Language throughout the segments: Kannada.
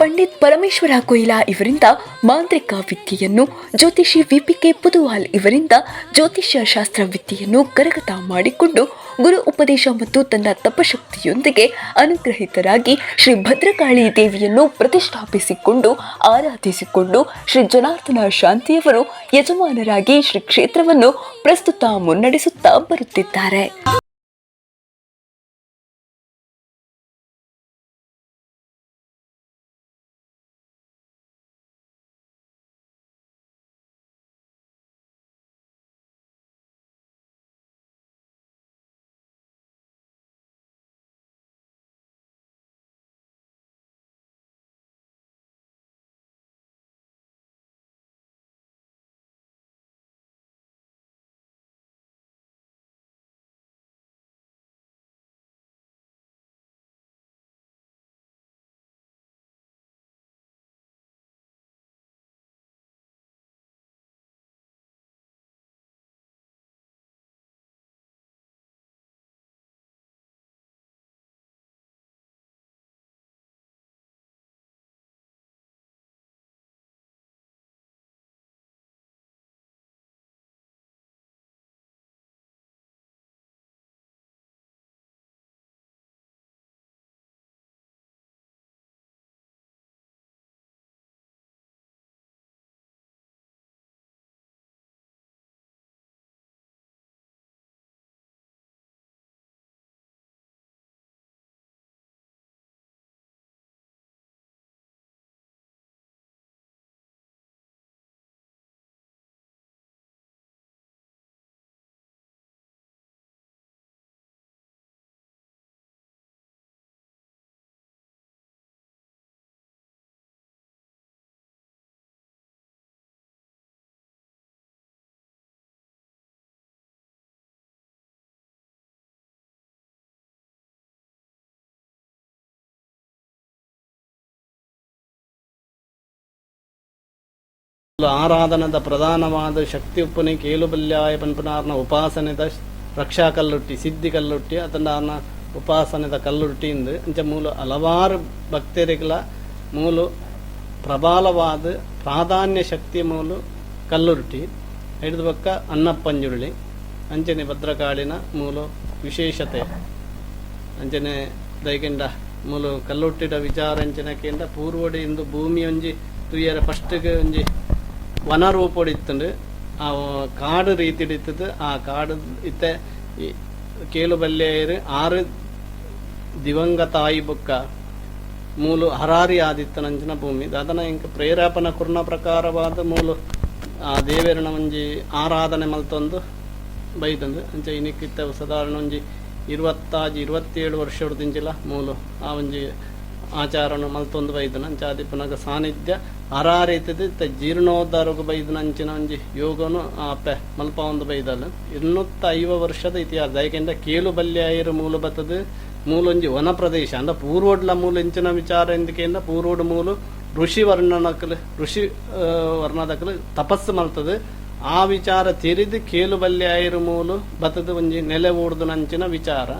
ಪಂಡಿತ್ ಪರಮೇಶ್ವರ ಕೊಯ್ಲಾ ಇವರಿಂದ ಮಾಂತ್ರಿಕ ವಿದ್ಯೆಯನ್ನು, ಜ್ಯೋತಿಷಿ ವಿಪಿಕೆ ಪುದುವಾಲ್ ಇವರಿಂದ ಜ್ಯೋತಿಷ್ಯ ಶಾಸ್ತ್ರ ವಿದ್ಯೆಯನ್ನು ಕರಗತ ಮಾಡಿಕೊಂಡು ಗುರು ಉಪದೇಶ ಮತ್ತು ತನ್ನ ತಪಶಕ್ತಿಯೊಂದಿಗೆ ಅನುಗ್ರಹಿತರಾಗಿ ಶ್ರೀ ಭದ್ರಕಾಳಿ ದೇವಿಯನ್ನು ಪ್ರತಿಷ್ಠಾಪಿಸಿಕೊಂಡು, ಆರಾಧಿಸಿಕೊಂಡು ಶ್ರೀ ಜನಾರ್ದನ ಶಾಂತಿಯವರು ಯಜಮಾನರಾಗಿ ಶ್ರೀ ಕ್ಷೇತ್ರವನ್ನು ಪ್ರಸ್ತುತ ಮುನ್ನಡೆಸುತ್ತಾ ಬರುತ್ತಿದ್ದಾರೆ. ಆರಾಧನದ ಪ್ರಧಾನವಾದ ಶಕ್ತಿ ಉಪ್ಪನೆ ಕೇಳುಬಲ್ಯಾಯ ಪನ್ಪನಾರ್ನ ಉಪಾಸನೆದ ರಕ್ಷಾ ಕಲ್ಲುಟ್ಟಿ, ಸಿದ್ಧಿ ಕಲ್ಲುಟ್ಟಿ ಅದನ್ನ ಉಪಾಸನೆದ ಕಲ್ಲುಟ್ಟಿಂದು ಅಂಚ ಮೂಲ ಹಲವಾರು ಭಕ್ತರಿಗಳ ಮೂಲು ಪ್ರಬಾಲವಾದ ಪ್ರಾಧಾನ್ಯ ಶಕ್ತಿ ಮೂಲು ಕಲ್ಲುರುಟಿ ಹಿಡಿದ ಪಕ್ಕ ಅನ್ನಪ್ಪಂಜುರುಳಿ. ಅಂಚನೆ ಭದ್ರಕಾಳಿನ ಮೂಲು ವಿಶೇಷತೆ. ಅಂಚನೆ ದೈಕೆಂಡ ಮೂಲು ಕಲ್ಲುಟ್ಟಿದ ವಿಚಾರ ಅಂಚನಕ್ಕಿಂತ ಪೂರ್ವಡಿ ಇಂದು ಭೂಮಿ ಒಂಜಿ, ತುಯ್ಯರ ಫಸ್ಟ್ಗೆ ಒಂಜಿ ಕಾಡು ರೀತಿ ಇಡಿತದು ಆ ಕಾಡು ಇತ್ತ, ಈ ಕೇಳು ಬಲ್ಲೆಯರು ಆರು ದಿವಂಗತ ಆಯಿ ಬೊಕ್ಕ ಮೂಲು ಹರಾರಿ ಆದಿತ್ತನಂಚಿನ ಭೂಮಿ. ದಾದನ ಇಂಕ ಪ್ರೇರೇಪನ ಕುರ್ನ ಪ್ರಕಾರವಾದ ಮೂಲು, ಆ ದೇವೇರನ ಒಂಜಿ ಆರಾಧನೆ ಮಲ್ತೊಂದು ಬೈದಂದು ಅಂಚ ಇನಿಕ್ಕಿತ್ತ ಸಾಧಾರಣ ಒಂಜಿ ಇರುವತ್ತಾಜಿ, ಇರುವತ್ತೇಳು ವರ್ಷ ಹೊಡೆದಿಂಚಿಲ್ಲ ಮೂಲು, ಆ ಒಂಜಿ ಆಚಾರನು ಮಲ್ತೊಂದು ಬೈದನ ಅಂಚ ಪುನಃ ಸಾನ್ನಿಧ್ಯ ಇತ್ತ ಜೀರ್ಣೋದ್ಧಾರಕ್ಕೆ ಬೈದನ ಅಂಚಿನ ಒಂಜಿ ಯೋಗನು ಅಪ್ಪೆ ಮಲ್ಪ ಒಂದು ಬೈದಲ್ಲ ಇನ್ನೂತ್ತ ಐವ ವರ್ಷದ ಇತಿಹಾಸ. ಯಾಕೆಂದ್ರೆ ಕೇಳು ಬಲ್ಯ ಆಯಿರು ಮೂಲ ಬತ್ತದ. ಮೂಲೊಂಜಿ ವನ ಪ್ರದೇಶ ಅಂದ ಪೂರ್ವಡ್ಲ ಮೂಲ ಇಂಚಿನ ವಿಚಾರ ಎಂದಿಕೆಯಿಂದ ಪೂರ್ವಡ್ ಮೂಲು ಋಷಿ ವರ್ಣನಕಲು, ಋಷಿ ವರ್ಣದಕಲು ತಪಸ್ಸು ಮಲ್ತದ. ಆ ವಿಚಾರ ತಿರಿದು ಕೇಳು ಬಲ್ಯ ಆಯಿರು ಮೂಲು ಬತ್ತದ ಒಂಜಿ ನೆಲೆ ಊಡ್ದು ನಂಚಿನ ವಿಚಾರ.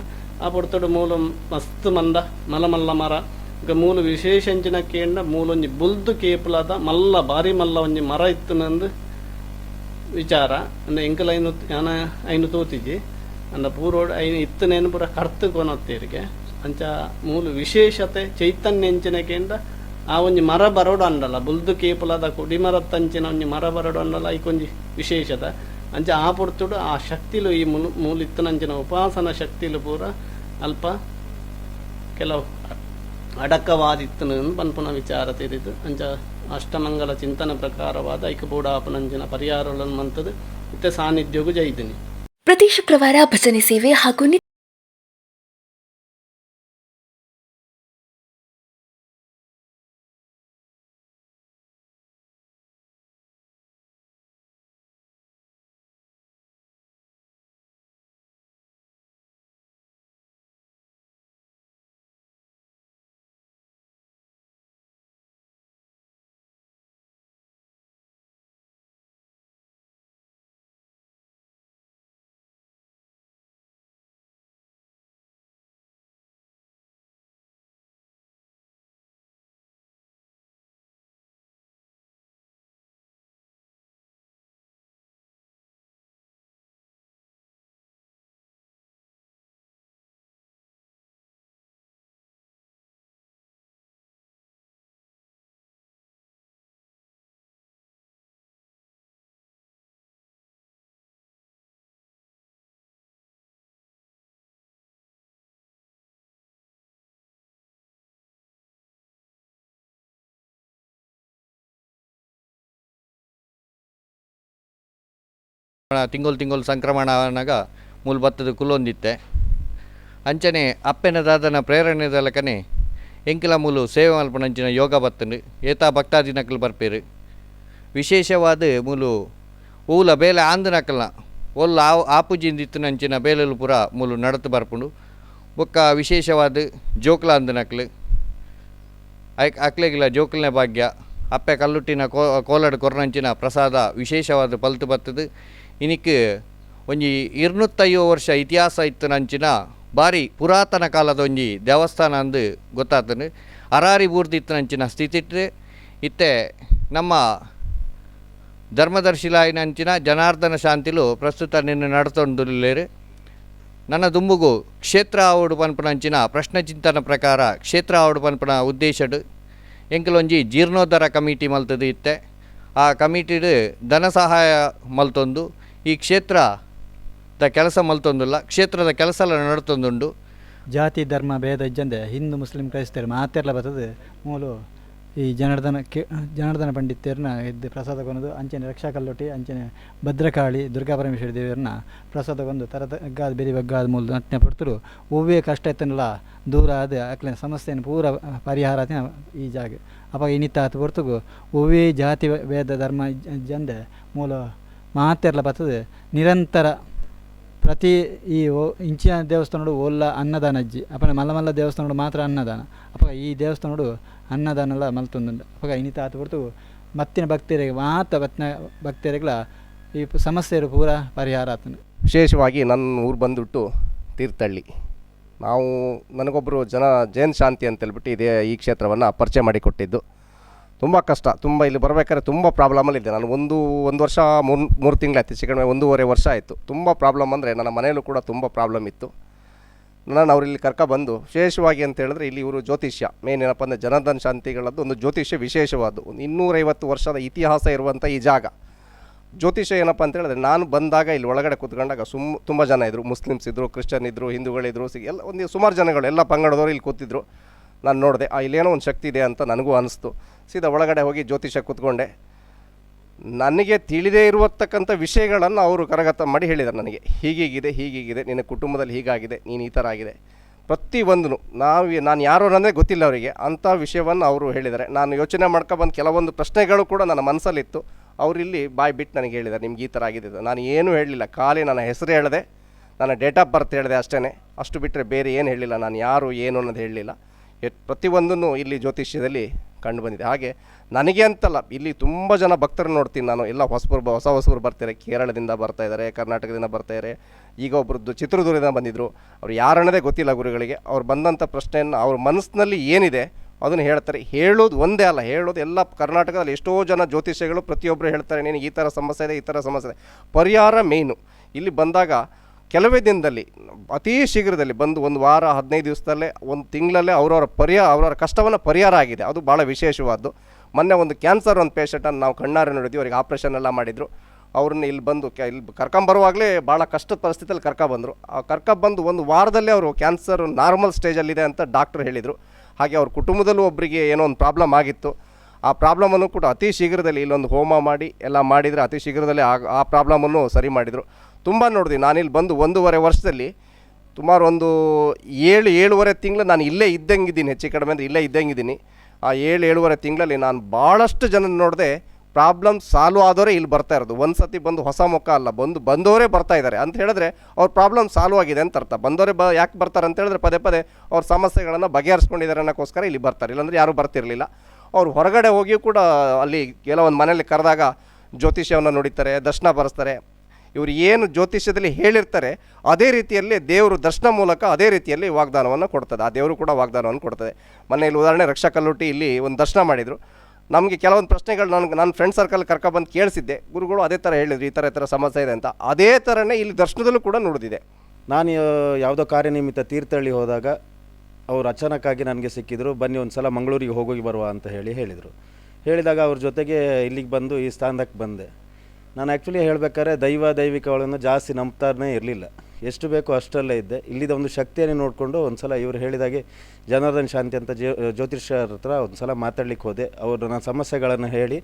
ಆ ಪುಡ್ತಡು ಮೂಲ ಮಸ್ತ್ ಮಂದ ಮಲಮಲ್ಲ ಮರ. ಈಗ ಮೂಲು ವಿಶೇಷ ಅಂಚಿನ ಕೇಂಡ, ಮೂಲೊಂಜಿ ಬುಲ್ದು ಕೇಪುಲಾದ, ಮಲ್ಲ ಬಾರಿ ಮಲ್ಲ ಒಂಜಿ ಮರ ಇತ್ತು ನಂದು ವಿಚಾರ. ಅಂದ್ರೆ ಎಂಕಲ್ ಐನು, ಯಾನ ಐನು ತೋತಿಜಿ ಅಂದ ಪೂರೋಡ್ ಐನು ಇತ್ತನೇನು ಪೂರ ಕರ್ತು ಕೊನೊತ್ತೇರಿಗೆ. ಅಂಚ ಮೂಲು ವಿಶೇಷತೆ ಚೈತನ್ಯ ಎಂಚಿನಕೆಂಡ ಆ ಒಂಜಿ ಮರ ಬರೋಡು ಅಂಡಲ್ಲ ಬುಲ್ದು ಕೇಪುಲದ ಕುಡಿ ಮರತ್ತಂಚಿನ ಒಂಜಿ ಮರ ಬರೋಡು ಅಂಡಲ್ಲ ಐಕೊಂಜಿ ವಿಶೇಷತೆ ಅಂಚ ಆ ಪುಡ್ತುಡು ಆ ಶಕ್ತಿಲು ಈ ಮೂಲು ಮೂಲಿತ್ತನಂಚಿನ ಉಪಾಸನ ಶಕ್ತಿಲು ಪೂರ ಅಲ್ಪ ಕೆಲವು ಅಡಕವಾದಿತ್ತನು ಪನ್ಪುನ ವಿಚಾರ ತಿಳಿದು ಅಂಚ ಅಷ್ಟಮಂಗಲ ಚಿಂತನ ಪ್ರಕಾರವಾದ ಐಕಬೂಡಾಪನಂಜನ ಪರಿಹಾರಗಳನ್ನು ಮಂತದು, ಇತ್ತ ಸಾನ್ನಿಧ್ಯಗೂ ಜೈದಿನಿ ಪ್ರತಿ ಶುಕ್ರವಾರ ಭಜನೆ ಸೇವೆ ಹಾಗೂ ತಿಂಗಳು ತಿಂಗಳು ಸಂಕ್ರಮಣ ಆನಾಗ ಮೂಲ ಭತ್ತದ ಕುಲೊಂದಿತ್ತೆ. ಅಂಚನೆ ಅಪ್ಪೆನದಾದನ ಪ್ರೇರಣೆದಲಕನೆ ಎಂಕಿಲ ಮೂಲು ಸೇವೆ ಮಲ್ಪನಂಚಿನ ಯೋಗ ಬತ್ತಂಡು ಏತಾ ಭಕ್ತಾದಿನಕಲು ಬರ್ಪೇರು. ವಿಶೇಷವಾದ ಮೂಲು ಊಲ ಬೇಲೆ ಆಂದನಕಲ್ನ ಒಲ್ಲ ಆ ಆಪುಜಿಂದಿತ್ತಿನಂಚಿನ ಬೇಲೆಲು ಪುರ ಮೂಲು ನಡತು ಬರ್ಪುಂಡು. ಬೊಕ್ಕ ವಿಶೇಷವಾದ ಜೋಕ್ಲ ಅಂದನಕಲು ಐಕ್ ಅಕ್ಲೆಗಿಲ ಜೋಕ್ಲನ ಭಾಗ್ಯ, ಅಪ್ಪೆ ಕಲ್ಲುಟ್ಟಿನ ಕೋ ಕೊರನಂಚಿನ ಕೊರ್ನಂಚಿನ ಪ್ರಸಾದ ವಿಶೇಷವಾದ ಪಲ್ತು ಬತ್ತದು. ಇನಿಕ್ ಒಂಜಿ ಇರ್ನುತ್ತೈವ ವರ್ಷ ಇತಿಹಾಸ ಇತ್ತನಂಚಿನ ಭಾರಿ ಪುರಾತನ ಕಾಲದ ಒಂಜಿ ದೇವಸ್ಥಾನ ಅಂದು ಗೊತ್ತಾತನು. ಅರಾರಿ ಪೂರ್ತಿ ಇತ್ತನಂಚಿನ ಸ್ಥಿತಿ ಇತ್ತೆ ನಮ್ಮ ಧರ್ಮದರ್ಶಿಲಾಯಿನಂಚಿನ ಜನಾರ್ದನ ಶಾಂತಿಲು ಪ್ರಸ್ತುತ ನಿನ್ನ ನಡತೊಂದುಲ್ಲೇರು. ನನ್ನ ದುಂಬುಗು ಕ್ಷೇತ್ರ ಆವಡು ಪನ್ಪನಂಚಿನ ಪ್ರಶ್ನೆ ಚಿಂತನ ಪ್ರಕಾರ ಕ್ಷೇತ್ರ ಆವಡು ಪನ್ಪನ ಉದ್ದೇಶಡು. ಎಂಕಲೊಂಜಿ ಜೀರ್ಣೋದ್ಧಾರ ಕಮಿಟಿ ಮಲ್ತದು ಇತ್ತೆ. ಆ ಕಮಿಟಿಡು ಧನ ಸಹಾಯ ಮಲ್ತೊಂದು. ಈ ಕ್ಷೇತ್ರದ ಕೆಲಸ ಮಲ್ತೊಂದುಲ್ಲ, ಕ್ಷೇತ್ರದ ಕೆಲಸ ಎಲ್ಲ ನಡ್ತೊಂದುಂಡು ಜಾತಿ, ಧರ್ಮ, ಭೇದ ಇಜ್ಜಂದೆ ಹಿಂದೂ, ಮುಸ್ಲಿಂ, ಕ್ರೈಸ್ತರು ಮಾತೆರ್ಲ ಬರ್ತದೆ. ಮೂಲು ಈ ಜನಾರ್ದನ ಕೆ, ಜನಾರ್ದನ ಪಂಡಿತರನ್ನ ಇದ್ದು ಪ್ರಸಾದ ಕೊನದು, ಅಂಚನೆ ರಕ್ಷಾ ಕಲ್ಲೊಟ್ಟಿ ಅಂಚನೆ ಭದ್ರಕಾಳಿ ದುರ್ಗಾ ಪರಮೇಶ್ವರಿ ದೇವಿಯರನ್ನ ಪ್ರಸಾದ ಕೊಂದು ತರದ ಬಗ್ಗಾದ ಬೇರೆ ಬಗ್ಗಾದ ಮೂಲ ನಟನೆ ಪಡ್ತರು ಒವ್ವೇ ಕಷ್ಟ ಇತ್ತನೆಲ್ಲ, ದೂರ ಆದ ಅಕ್ಲಿನ ಸಮಸ್ಯೆಯನ್ನು ಪೂರ ಪರಿಹಾರ ಈ ಜಾಗ. ಅಪಾಗ ಇನ್ನಿತ್ತ ಆತ ಹೊರ್ತುಗು ಒವ್ವೇ ಜಾತಿ ಭೇದ, ಧರ್ಮ ಜಂದೆ ಮೂಲ ಮಾತೆರ್ಲ ಬರ್ತದೆ. ನಿರಂತರ ಪ್ರತಿ ಈ ಓ- ಇಂಚಿನ ದೇವಸ್ಥಾನಡು ಒಲ್ಲ ಅನ್ನದಾನ ಅಜ್ಜಿ. ಅಪ್ಪನ ಮಲ್ಲ ಮಲ್ಲ ದೇವಸ್ಥಾನಡು ಮಾತ್ರ ಅನ್ನದಾನ. ಅಪ್ಪ, ಈ ದೇವಸ್ಥಾನಡು ಅನ್ನದಾನ ಎಲ್ಲ ಮಲ್ತೊಂದುಂಡು ಅಪ್ಪ ಇನಿತ ಆತ ಹೊರತು ಮತ್ತಿನ ಭಕ್ತರಿಗೆ ಮಾತ್ರ ಬತ್ತಿನ ಭಕ್ತರಿಗಳ ಈ ಸಮಸ್ಯೆರು ಪೂರ ಪರಿಹಾರ ಆತನು ವಿಶೇಷವಾಗಿ ನನ್ನ ಊರು ಬಂದುಬಿಟ್ಟು ತೀರ್ಥಹಳ್ಳಿ. ನಾವು ನನಗೊಬ್ಬರು ಜನ ಜೈನ್ ಶಾಂತಿ ಅಂತೇಳ್ಬಿಟ್ಟು ಇದೇ ಈ ಕ್ಷೇತ್ರವನ್ನು ಪರಿಚಯ ಮಾಡಿಕೊಟ್ಟಿದ್ದು. ತುಂಬ ಕಷ್ಟ, ತುಂಬ ಇಲ್ಲಿ ಬರಬೇಕಾದ್ರೆ ತುಂಬ ಪ್ರಾಬ್ಲಮಲ್ಲಿದ್ದೆ ನಾನು ಒಂದು ಒಂದು ವರ್ಷ, ಮೂರು ಮೂರು ತಿಂಗಳಾಯ್ತು ಹೆಚ್ಚು ಒಂದೂವರೆ ವರ್ಷ ಆಯಿತು. ತುಂಬ ಪ್ರಾಬ್ಲಮ್ ಅಂದರೆ ನನ್ನ ಮನೆಯಲ್ಲೂ ಕೂಡ ತುಂಬ ಪ್ರಾಬ್ಲಮ್ ಇತ್ತು. ನಾನು ಅವರಿಲ್ಲಿ ಕರ್ಕ ಬಂದು, ವಿಶೇಷವಾಗಿ ಅಂತ ಹೇಳಿದ್ರೆ ಇಲ್ಲಿ ಇವರು ಜ್ಯೋತಿಷ್ಯ. ಮೇನ್ ಏನಪ್ಪ ಅಂದರೆ ಜನಧನ್ ಶಾಂತಿಗಳದ್ದು ಒಂದು ಜ್ಯೋತಿಷ್ಯ ವಿಶೇಷವಾದ್ದು. ಒಂದು ಇನ್ನೂರೈವತ್ತು ವರ್ಷದ ಇತಿಹಾಸ ಇರುವಂಥ ಈ ಜಾಗ. ಜ್ಯೋತಿಷ್ಯ ಏನಪ್ಪ ಅಂತ ಹೇಳಿದ್ರೆ ನಾನು ಬಂದಾಗ ಇಲ್ಲಿ ಒಳಗಡೆ ಕೂತ್ಕೊಂಡಾಗ ಸುಮ್, ತುಂಬ ಜನ ಇದ್ದರು ಮುಸ್ಲಿಮ್ಸ್ ಇದ್ದರು ಕ್ರಿಶ್ಚಿಯನ್ ಇದ್ದರು ಹಿಂದೂಗಳಿದ್ರು ಎಲ್ಲ ಒಂದು ಸುಮಾರು ಜನಗಳು, ಎಲ್ಲ ಪಂಗಡದವರು ಇಲ್ಲಿ ಕೂತಿದ್ರು. ನಾನು ನೋಡಿದೆ, ಆ, ಇಲ್ಲೇನೋ ಒಂದು ಶಕ್ತಿ ಇದೆ ಅಂತ ನನಗೂ ಅನಿಸ್ತು. ಸೀದಾ ಒಳಗಡೆ ಹೋಗಿ ಜ್ಯೋತಿಷ್ಯ ಕೂತ್ಕೊಂಡೆ. ನನಗೆ ತಿಳಿದೇ ಇರುವತಕ್ಕಂಥ ವಿಷಯಗಳನ್ನು ಅವರು ಕರಗತ ಮಾಡಿ ಹೇಳಿದರು ನನಗೆ. ಹೀಗೀಗಿದೆ ಹೀಗೀಗಿದೆ, ನಿನ್ನ ಕುಟುಂಬದಲ್ಲಿ ಹೀಗಾಗಿದೆ, ನೀನು ಈ ಥರ ಆಗಿದೆ. ಪ್ರತಿಯೊಂದು ನಾವು ನಾನು ಯಾರು ಅನ್ನೋದೇ ಗೊತ್ತಿಲ್ಲ ಅವರಿಗೆ. ಅಂಥ ವಿಷಯವನ್ನು ಅವರು ಹೇಳಿದ್ದಾರೆ. ನಾನು ಯೋಚನೆ ಮಾಡ್ಕೊಬಂದು ಕೆಲವೊಂದು ಪ್ರಶ್ನೆಗಳು ಕೂಡ ನನ್ನ ಮನಸ್ಸಲ್ಲಿತ್ತು. ಅವರಿಲ್ಲಿ ಬಾಯ್ ಬಿಟ್ಟು ನನಗೆ ಹೇಳಿದ್ದಾರೆ, ನಿಮ್ಗೆ ಈ ಥರ ಆಗಿದೆ. ನಾನು ಏನೂ ಹೇಳಲಿಲ್ಲ. ಖಾಲಿ ನನ್ನ ಹೆಸರು ಹೇಳಿದೆ. ನನ್ನ ಡೇಟ್ ಆಫ್ ಬರ್ತ್ ಹೇಳಿದೆ ಅಷ್ಟೇ ಅಷ್ಟು ಬಿಟ್ಟರೆ ಬೇರೆ ಏನು ಹೇಳಿಲ್ಲ. ನಾನು ಯಾರು ಏನು ಅನ್ನೋದು ಹೇಳಲಿಲ್ಲ. ಪ್ರತಿಯೊಂದನ್ನು ಇಲ್ಲಿ ಜ್ಯೋತಿಷ್ಯದಲ್ಲಿ ಕಂಡು ಬಂದಿದೆ. ಹಾಗೆ ನನಗೆ ಅಂತಲ್ಲ, ಇಲ್ಲಿ ತುಂಬ ಜನ ಭಕ್ತರನ್ನು ನೋಡ್ತೀನಿ ನಾನು. ಎಲ್ಲ ಹೊಸಬರು ಹೊಸ ಹೊಸಬರು ಬರ್ತಾರೆ. ಕೇರಳದಿಂದ ಬರ್ತಾ ಇದ್ದಾರೆ ಕರ್ನಾಟಕದಿಂದ ಬರ್ತಾ ಇದ್ದಾರೆ ಈಗ ಒಬ್ಬರದ್ದು ಚಿತ್ರದುರ್ಗದಿಂದ ಬಂದಿದ್ದರು ಅವ್ರು ಯಾರನ್ನದೇ ಗೊತ್ತಿಲ್ಲ ಗುರುಗಳಿಗೆ. ಅವ್ರು ಬಂದಂಥ ಪ್ರಶ್ನೆಯನ್ನು ಅವ್ರ ಮನಸ್ಸಿನಲ್ಲಿ ಏನಿದೆ ಅದನ್ನು ಹೇಳ್ತಾರೆ. ಹೇಳೋದು ಒಂದೇ ಅಲ್ಲ. ಹೇಳೋದು ಎಲ್ಲ ಕರ್ನಾಟಕದಲ್ಲಿ ಎಷ್ಟೋ ಜನ ಜ್ಯೋತಿಷ್ಯಗಳು ಪ್ರತಿಯೊಬ್ಬರು ಹೇಳ್ತಾರೆ. ನೀನು ಈ ಥರ ಸಮಸ್ಯೆ ಇದೆ, ಈ ಥರ ಸಮಸ್ಯೆ ಇದೆ. ಪರಿಹಾರ ಮೇಯ್ನು. ಇಲ್ಲಿ ಬಂದಾಗ ಕೆಲವೇ ದಿನದಲ್ಲಿ, ಅತೀ ಶೀಘ್ರದಲ್ಲಿ ಬಂದು ಒಂದು ವಾರ, ಹದಿನೈದು ದಿವಸದಲ್ಲೇ, ಒಂದು ತಿಂಗಳಲ್ಲೇ ಅವರವರ ಪರಿಹಾರ, ಅವರವರ ಕಷ್ಟವನ್ನು ಪರಿಹಾರ ಆಗಿದೆ. ಅದು ಭಾಳ ವಿಶೇಷವಾದ್ದು. ಮೊನ್ನೆ ಒಂದು ಕ್ಯಾನ್ಸರ್ ಒಂದು ಪೇಷಂಟನ್ನು ನಾವು ಕಣ್ಣಾರೆ ನೋಡಿದ್ವಿ, ಅವ್ರಿಗೆ ಆಪ್ರೇಷನ್ ಎಲ್ಲ ಮಾಡಿದರು. ಅವ್ರನ್ನ ಇಲ್ಲಿ ಬಂದು ಕ್ಯಾ ಇಲ್ಲಿ ಕರ್ಕೊಂಬರುವಾಗಲೇ ಭಾಳ ಕಷ್ಟದ ಪರಿಸ್ಥಿತಿಯಲ್ಲಿ ಕರ್ಕೊಬಂದರು ಆ ಕರ್ಕೊಬಂದು ಒಂದು ವಾರದಲ್ಲೇ ಅವರು ಕ್ಯಾನ್ಸರ್ ನಾರ್ಮಲ್ ಸ್ಟೇಜಲ್ಲಿದೆ ಅಂತ ಡಾಕ್ಟ್ರ್ ಹೇಳಿದರು. ಹಾಗೆ ಅವ್ರ ಕುಟುಂಬದಲ್ಲೂ ಒಬ್ಬರಿಗೆ ಏನೋ ಒಂದು ಪ್ರಾಬ್ಲಮ್ ಆಗಿತ್ತು. ಆ ಪ್ರಾಬ್ಲಮನ್ನು ಕೂಡ ಅತಿ ಶೀಘ್ರದಲ್ಲಿ ಇಲ್ಲೊಂದು ಹೋಮ ಮಾಡಿ, ಎಲ್ಲ ಮಾಡಿದರೆ ಅತಿ ಶೀಘ್ರದಲ್ಲೇ ಆ ಆ ಪ್ರಾಬ್ಲಮನ್ನು ಸರಿ ಮಾಡಿದರು. ತುಂಬ ನೋಡಿದ್ವಿ ನಾನಿಲ್ಲಿ ಬಂದು ಒಂದೂವರೆ ವರ್ಷದಲ್ಲಿ ಸುಮಾರು ಒಂದು ಏಳು, ಏಳುವರೆ ತಿಂಗಳು ನಾನು ಇಲ್ಲೇ ಇದ್ದಂಗಿದ್ದೀನಿ. ಹೆಚ್ಚು ಕಡಿಮೆ ಅಂದರೆ ಇಲ್ಲೇ ಇದ್ದಂಗಿದ್ದೀನಿ. ಆ ಏಳು, ಏಳುವರೆ ತಿಂಗಳಲ್ಲಿ ನಾನು ಭಾಳಷ್ಟು ಜನ ನೋಡಿದೆ ಪ್ರಾಬ್ಲಮ್ ಸಾಲ್ವ್ ಆದವರೇ ಇಲ್ಲಿ ಬರ್ತಾ ಇರೋದು. ಒಂದು ಸತಿ ಬಂದು ಹೊಸ ಮುಖ ಅಲ್ಲ, ಬಂದು ಬಂದವರೇ ಬರ್ತಾ ಇದ್ದಾರೆ. ಅಂತ ಹೇಳಿದ್ರೆ ಅವ್ರ ಪ್ರಾಬ್ಲಮ್ ಸಾಲ್ವ್ ಆಗಿದೆ ಅಂತ ಅರ್ಥ. ಬಂದವರೇ ಬ ಯಾಕೆ ಬರ್ತಾರೆ ಅಂತ ಹೇಳಿದ್ರೆ ಪದೇ ಪದೇ ಅವ್ರ ಸಮಸ್ಯೆಗಳನ್ನು ಬಗೆಹರಿಸ್ಕೊಂಡಿದ್ದಾರೆ ಅನ್ನೋಕ್ಕೋಸ್ಕರ ಇಲ್ಲಿ ಬರ್ತಾರೆ. ಇಲ್ಲಾಂದರೆ ಯಾರೂ ಬರ್ತಿರಲಿಲ್ಲ. ಅವ್ರು ಹೊರಗಡೆ ಹೋಗಿಯೂ ಕೂಡ ಅಲ್ಲಿ ಕೆಲವೊಂದು ಮನೇಲಿ ಕರೆದಾಗ ಜ್ಯೋತಿಷ್ಯವನ್ನು ನೋಡಿತಾರೆ ದರ್ಶನ ಬರೆಸ್ತಾರೆ. ಇವರು ಏನು ಜ್ಯೋತಿಷ್ಯದಲ್ಲಿ ಹೇಳಿರ್ತಾರೆ, ಅದೇ ರೀತಿಯಲ್ಲಿ ದೇವರು ದರ್ಶನ ಮೂಲಕ ಅದೇ ರೀತಿಯಲ್ಲಿ ವಾಗ್ದಾನವನ್ನು ಕೊಡ್ತದೆ. ಆ ದೇವರು ಕೂಡ ವಾಗ್ದಾನವನ್ನು ಕೊಡ್ತದೆ. ಮನೆಯಲ್ಲಿ ಉದಾಹರಣೆ ರಕ್ಷಾ ಕಲ್ಲುಟ್ಟಿ ಇಲ್ಲಿ ಒಂದು ದರ್ಶನ ಮಾಡಿದರು. ನಮಗೆ ಕೆಲವೊಂದು ಪ್ರಶ್ನೆಗಳು ನನಗೆ ನನ್ನ ಫ್ರೆಂಡ್ ಸರ್ಕಲ್ ಕರ್ಕೊಬಂದು ಕೇಳಿಸಿದ್ದೆ. ಗುರುಗಳು ಅದೇ ಥರ ಹೇಳಿದ್ರು, ಈ ಥರ ಈ ಥರ ಸಮಸ್ಯೆ ಇದೆ ಅಂತ. ಅದೇ ಥರನೇ ಇಲ್ಲಿ ದರ್ಶನದಲ್ಲೂ ಕೂಡ ನೋಡಿದಿದೆ. ನಾನು ಯಾವುದೋ ಕಾರ್ಯನಿಮಿತ್ತ ತೀರ್ಥಹಳ್ಳಿ ಹೋದಾಗ ಅವರು ಅಚಾನಕ್ಕಾಗಿ ನನಗೆ ಸಿಕ್ಕಿದ್ರು, ಬನ್ನಿ ಒಂದು ಸಲ ಮಂಗಳೂರಿಗೆ ಹೋಗೋಗಿ ಬರುವ ಅಂತ ಹೇಳಿ ಹೇಳಿದರು. ಹೇಳಿದಾಗ ಅವ್ರ ಜೊತೆಗೆ ಇಲ್ಲಿಗೆ ಬಂದು ಈ ಸ್ಥಾನಕ್ಕೆ ಬಂದೆ. ನಾನು ಆ್ಯಕ್ಚುಲಿ ಹೇಳಬೇಕಾದ್ರೆ ದೈವ ದೈವಿಕಗಳನ್ನು ಜಾಸ್ತಿ ನಂಬ್ತಾನೇ ಇರಲಿಲ್ಲ. ಎಷ್ಟು ಬೇಕೋ ಅಷ್ಟರಲ್ಲೇ ಇದ್ದೆ. ಇಲ್ಲಿದ ಒಂದು ಶಕ್ತಿಯನ್ನು ನೋಡಿಕೊಂಡು ಒಂದು ಸಲ ಇವರು ಹೇಳಿದಾಗೆ ಜನಾರ್ದನ್ ಶಾಂತಿ ಅಂತ ಜ್ಯೋ ಜ್ಯೋತಿಷ್ಯರ ಹತ್ರ ಒಂದು ಸಲ ಮಾತಾಡ್ಲಿಕ್ಕೆ ಹೋದೆ. ಅವರು ನನ್ನ ಸಮಸ್ಯೆಗಳನ್ನು ಹೇಳಿ,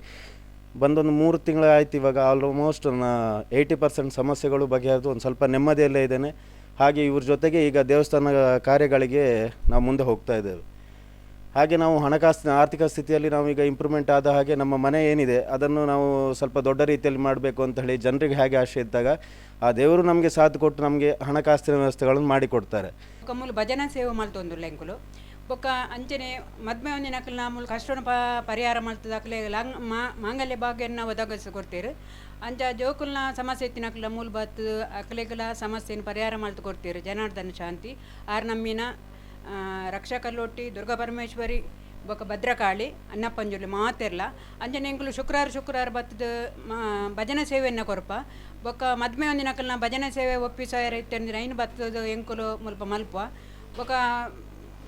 ಬಂದೊಂದು ಮೂರು ತಿಂಗಳು ಆಯ್ತು ಇವಾಗ ಆಲ್ಮೋಸ್ಟ್ ನನ್ನ ಏಯ್ಟಿ ಪರ್ಸೆಂಟ್ ಸಮಸ್ಯೆಗಳು ಬಗೆಹರಿದು ಒಂದು ಸ್ವಲ್ಪ ನೆಮ್ಮದಿಯಲ್ಲೇ ಇದ್ದೇನೆ. ಹಾಗೆ ಇವ್ರ ಜೊತೆಗೆ ಈಗ ದೇವಸ್ಥಾನ ಕಾರ್ಯಗಳಿಗೆ ನಾವು ಮುಂದೆ ಹೋಗ್ತಾ ಇದ್ದೇವೆ. ಹಾಗೆ ನಾವು ಹಣಕಾಸಿನ ಆರ್ಥಿಕ ಸ್ಥಿತಿಯಲ್ಲಿ ನಾವು ಈಗ ಇಂಪ್ರೂವ್ಮೆಂಟ್ ಆದ ಹಾಗೆ ನಮ್ಮ ಮನೆ ಏನಿದೆ, ಅದನ್ನು ನಾವು ಸ್ವಲ್ಪ ದೊಡ್ಡ ರೀತಿಯಲ್ಲಿ ಮಾಡಬೇಕು ಅಂತ ಹೇಳಿ ಜನರಿಗೆ ಹಾಗೆ ಆಶೆ ಇದ್ದಾಗ ಆ ದೇವರು ನಮಗೆ ಸಾಥ್ ಕೊಟ್ಟು ನಮಗೆ ಹಣಕಾಸಿನ ವ್ಯವಸ್ಥೆಗಳನ್ನು ಮಾಡಿಕೊಡ್ತಾರೆ. ಕಮ್ಮಲು ಭಜನಾ ಸೇವೆ ಮಾಡ್ತೊಂದು ಲೆಂಕುಲು ಬೊಕ್ಕ ಅಂಚನೆ ಮದ್ಮೆ ಒಂದಿನ ನಾಮೂಲು ಕಷ್ಟನ ಪ ಪರಿಹಾರ ಮಾಡ್ತದ ಲಾಂಗ್ ಮಾ ಮಾಂಗಲ್ಯ ಭಾಗ್ಯನ ಒದಗಿಸಿ ಕೊಡ್ತೀರು. ಅಂಚ ಜೋಕುಲ್ನ ಸಮಸ್ಯೆ ಎತ್ತಿನಕಲ ಮೂಲ ಬತ್ತು ಅಕಲೆಗಲ ಸಮಸ್ಯೆನ ಪರಿಹಾರ ಮಾಡ್ತು ಕೊಡ್ತೀರಿ. ಜನಾರ್ದನ ಶಾಂತಿ ಆರ್ ನಮ್ಮಿನ ಆ, ದುರ್ಗಾಪರಮೇಶ್ವರಿ ಬೊಕ್ಕ ಭದ್ರಕಾಳಿ ಅನ್ನಪ್ಪಂಜುಲಿ ಮಾತೆರ್ಲ ಅಂಜನೆ ಎಂಕುಲು ಶುಕ್ರವಾರ ಶುಕ್ರವಾರ ಬತ್ತದ ಭಜನೆ ಸೇವೆಯನ್ನ ಕೊರಪ. ಬೊಕ್ಕ ಮದ್ಮೆ ಒಂದಿನಕಲ್ನ ಭಜನೆ ಸೇವೆ ಒಪ್ಪಿಸಾಯರ ಇತ್ತೆಂದಿನ ಐನು ಬತ್ತದ ಎಂಕುಲು ಮುಲ್ಪ ಮಲ್ಪ ಬೊಕ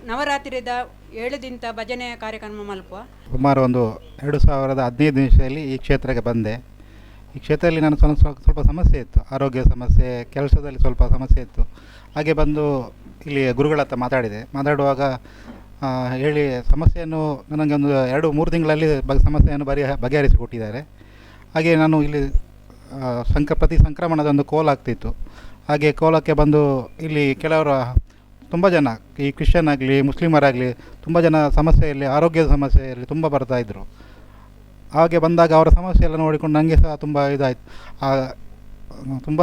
ನವರಾತ್ರಿದ ಏಳು ದಿನ ಭಜನೆ ಕಾರ್ಯಕ್ರಮ ಮಲ್ಪುವ. ಸುಮಾರು ಒಂದು ಎರಡು ಸಾವಿರದ ಹದಿನೈದು ನಿಮಿಷದಲ್ಲಿ ಈ ಕ್ಷೇತ್ರಕ್ಕೆ ಬಂದೆ. ಈ ಕ್ಷೇತ್ರದಲ್ಲಿ ನಾನು ಸ್ವಲ್ಪ ಸ್ವಲ್ಪ ಸಮಸ್ಯೆ ಇತ್ತು. ಆರೋಗ್ಯ ಸಮಸ್ಯೆ ಕೆಲಸದಲ್ಲಿ ಸ್ವಲ್ಪ ಸಮಸ್ಯೆ ಇತ್ತು. ಹಾಗೆ ಬಂದು ಇಲ್ಲಿ ಗುರುಗಳ ಹತ್ರ ಮಾತಾಡಿದೆ. ಮಾತಾಡುವಾಗ ಹೇಳಿ, ಸಮಸ್ಯೆಯನ್ನು ನನಗೆ ಒಂದು ಎರಡು, ಮೂರು ತಿಂಗಳಲ್ಲಿ ಬ, ಸಮಸ್ಯೆಯನ್ನು ಬರಿ ಬಗೆಹರಿಸಿಕೊಟ್ಟಿದ್ದಾರೆ ಹಾಗೆ ನಾನು ಇಲ್ಲಿ ಸಂಕ್ರ ಸಂಕ ಪ್ರತಿ ಸಂಕ್ರಮಣದ ಒಂದು ಕೋಲ್ ಆಗ್ತಿತ್ತು. ಹಾಗೆ ಕೋಲಕ್ಕೆ ಬಂದು ಇಲ್ಲಿ ಕೆಲವರು, ತುಂಬ ಜನ, ಈ ಕ್ರಿಶ್ಚಿಯನ್ ಆಗಲಿ, ಮುಸ್ಲಿಮರಾಗಲಿ, ತುಂಬ ಜನ ಸಮಸ್ಯೆಯಲ್ಲಿ, ಆರೋಗ್ಯದ ಸಮಸ್ಯೆಯಲ್ಲಿ ತುಂಬ ಬರ್ತಾಯಿದ್ರು ಹಾಗೆ ಬಂದಾಗ ಅವರ ಸಮಸ್ಯೆ ಎಲ್ಲ ನೋಡಿಕೊಂಡು ನನಗೆ ಸಹ ತುಂಬ ಇದಾಯಿತು. ತುಂಬ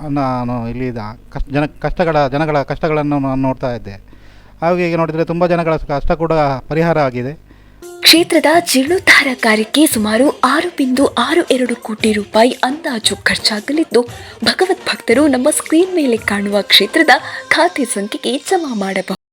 ನಾನು ಇಲ್ಲಿ ಕಷ್ಟ, ಜನ, ಕಷ್ಟಗಳ, ಜನಗಳ ಕಷ್ಟಗಳನ್ನು ನಾನು ನೋಡ್ತಾ ಇದ್ದೆ. ಹಾಗೆ ಈಗ ನೋಡಿದರೆ ತುಂಬ ಜನಗಳ ಕಷ್ಟ ಕೂಡ ಪರಿಹಾರ ಆಗಿದೆ. ಕ್ಷೇತ್ರದ ಜೀರ್ಣೋದ್ಧಾರ ಕಾರ್ಯಕ್ಕೆ ಸುಮಾರು ಆರು ಬಿಂದು ಆರು ಎರಡು ಕೋಟಿ ರೂಪಾಯಿ ಅಂದಾಜು ಖರ್ಚಾಗಲಿದ್ದು ಭಗವದ್ ಭಕ್ತರು ನಮ್ಮ ಸ್ಕ್ರೀನ್ ಮೇಲೆ ಕಾಣುವ ಕ್ಷೇತ್ರದ ಖಾತೆ ಸಂಖ್ಯೆಗೆ ಜಮಾ ಮಾಡಬಹುದು.